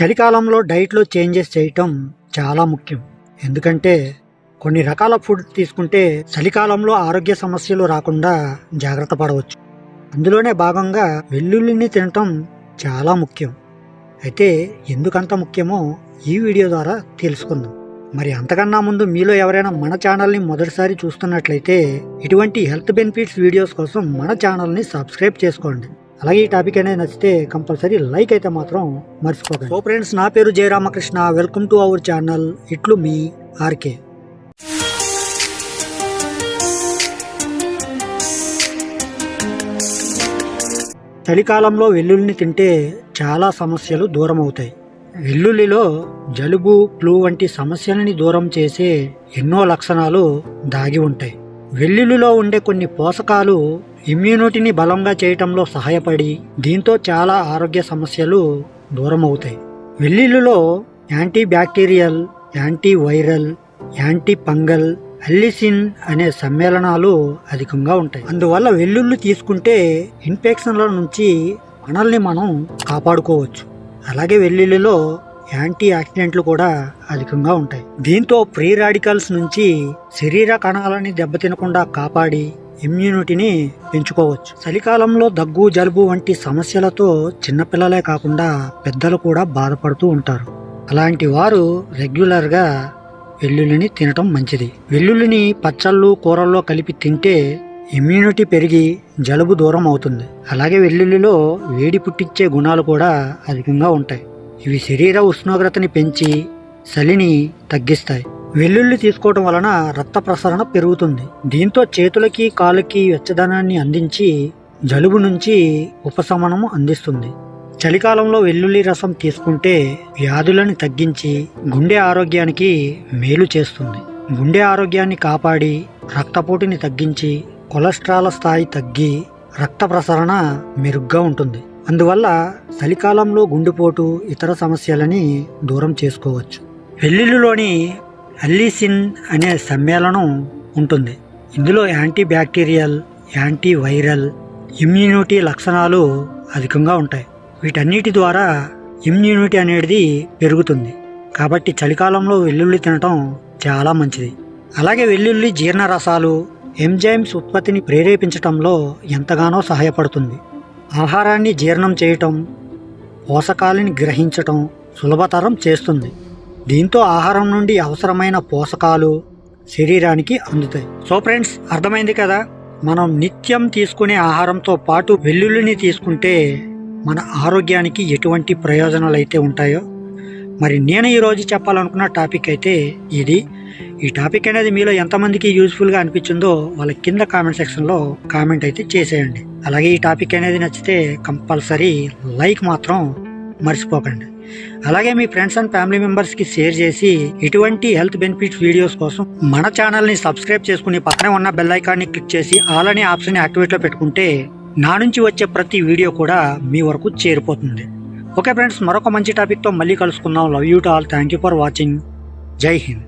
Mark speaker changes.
Speaker 1: చలికాలంలో డైట్లో చేంజెస్ చేయటం చాలా ముఖ్యం. ఎందుకంటే కొన్ని రకాల ఫుడ్ తీసుకుంటే చలికాలంలో ఆరోగ్య సమస్యలు రాకుండా జాగ్రత్త పడవచ్చు. అందులోనే భాగంగా వెల్లుల్లిని తినటం చాలా ముఖ్యం. అయితే ఎందుకంత ముఖ్యమో ఈ వీడియో ద్వారా తెలుసుకుందాం. మరి అంతకన్నా ముందు మీలో ఎవరైనా మన ఛానల్ని మొదటిసారి చూస్తున్నట్లయితే ఇటువంటి హెల్త్ బెనిఫిట్స్ వీడియోస్ కోసం మన ఛానల్ని సబ్స్క్రైబ్ చేసుకోండి. అలాగే ఈ టాపిక్ అనేది నచ్చితే కంపల్సరీ లైక్ అయితే మాత్రం మర్చిపోకండి. సో ఫ్రెండ్స్ నా పేరు Jayaramakrishna welcome to our channel ఇట్లు మీ ఆర్కే. చలికాలంలో వెల్లుల్లిని తింటే చాలా సమస్యలు దూరం అవుతాయి వెల్లుల్లిలో జలుబు ఫ్లూ వంటి సమస్యలని దూరం చేసే ఎన్నో లక్షణాలు దాగి ఉంటాయి. వెల్లుల్లిలో ఉండే కొన్ని పోషకాలు ఇమ్యూనిటీని బలంగా చేయటంలో సహాయపడి దీంతో చాలా ఆరోగ్య సమస్యలు దూరం అవుతాయి వెల్లుల్లిలో anti bacterial anti viral anti fungal allicin అనే సమ్మేళనాలు అధికంగా ఉంటాయి. అందువల్ల వెల్లుల్లి తీసుకుంటే ఇన్ఫెక్షన్ల నుంచి మనల్ని మనం కాపాడుకోవచ్చు. అలాగే వెల్లుల్లిలో యాంటీ ఆక్సిడెంట్లు కూడా అధికంగా ఉంటాయి. దీంతో ఫ్రీ రాడికల్స్ నుంచి శరీర కణాలని దెబ్బతినకుండా కాపాడి ఇమ్యూనిటీని పెంచుకోవచ్చు. చలికాలంలో దగ్గు జలుబు వంటి సమస్యలతో చిన్నపిల్లలే కాకుండా పెద్దలు కూడా బాధపడుతూ ఉంటారు. అలాంటి వారు రెగ్యులర్గా వెల్లుల్లిని తినటం మంచిది. వెల్లుల్లిని పచ్చళ్ళు కూరల్లో కలిపి తింటే ఇమ్యూనిటీ పెరిగి జలుబు దూరం అవుతుంది. అలాగే వెల్లుల్లిలో వేడి పుట్టించే గుణాలు కూడా అధికంగా ఉంటాయి. ఇవి శరీర ఉష్ణోగ్రతని పెంచి చలిని తగ్గిస్తాయి. వెల్లుల్లి తీసుకోవడం వలన రక్త ప్రసరణ పెరుగుతుంది. దీంతో చేతులకి కాళ్ళకి వెచ్చదనాన్ని అందించి జలుబు నుంచి ఉపశమనం అందిస్తుంది. చలికాలంలో వెల్లుల్లి రసం తీసుకుంటే వ్యాధులను తగ్గించి గుండె ఆరోగ్యానికి మేలు చేస్తుంది. గుండె ఆరోగ్యాన్ని కాపాడి రక్తపోటుని తగ్గించి కొలెస్ట్రాల్ స్థాయి తగ్గి రక్త ప్రసరణ మెరుగ్గా ఉంటుంది. అందువల్ల చలికాలంలో గుండెపోటు ఇతర సమస్యలని దూరం చేసుకోవచ్చు. వెల్లుల్లిలోని అల్లిసిన్ అనే సమ్మేళనం ఉంటుంది. ఇందులో anti bacterial anti viral immunity లక్షణాలు అధికంగా ఉంటాయి. వీటన్నిటి ద్వారా ఇమ్యూనిటీ అనేది పెరుగుతుంది. కాబట్టి చలికాలంలో వెల్లుల్లి తినటం చాలా మంచిది. అలాగే వెల్లుల్లి జీర్ణ రసాలు ఎంజైమ్స్ ఉత్పత్తిని ప్రేరేపించటంలో ఎంతగానో సహాయపడుతుంది. ఆహారాన్ని జీర్ణం చేయటం పోషకాలని గ్రహించటం సులభతరం చేస్తుంది. దీంతో ఆహారం నుండి అవసరమైన పోషకాలు శరీరానికి అందుతాయి. సో ఫ్రెండ్స్ అర్థమైంది కదా? మనం నిత్యం తీసుకునే ఆహారంతో పాటు వెల్లుల్లిని తీసుకుంటే మన ఆరోగ్యానికి ఎటువంటి ప్రయోజనాలు అయితే ఉంటాయో? మరి నేను ఈరోజు చెప్పాలనుకున్న టాపిక్ అయితే ఇది. ఈ టాపిక్ అనేది మీలో ఎంతమందికి యూజ్ఫుల్గా అనిపించిందో వాళ్ళ కింద కామెంట్ సెక్షన్లో కామెంట్ అయితే చేసేయండి. అలాగే ఈ టాపిక్ అనేది నచ్చితే కంపల్సరీ లైక్ మాత్రం మర్చిపోకండి. అలాగే మీ ఫ్రెండ్స్ అండ్ ఫ్యామిలీ మెంబర్స్కి షేర్ చేసి ఇటువంటి హెల్త్ బెనిఫిట్స్ వీడియోస్ కోసం మన ఛానల్ని సబ్స్క్రైబ్ చేసుకుని పక్కనే ఉన్న బెల్ ఐకాన్ని క్లిక్ చేసి ఆల్ అనే ఆప్షన్ని యాక్టివేట్లో పెట్టుకుంటే నా నుంచి వచ్చే ప్రతి వీడియో కూడా మీ వరకు చేరిపోతుంది. ఓకే ఫ్రెండ్స్ మరొక మంచి టాపిక్తో మళ్ళీ కలుసుకుందాం. Love you to all thank you for watching Jai Hind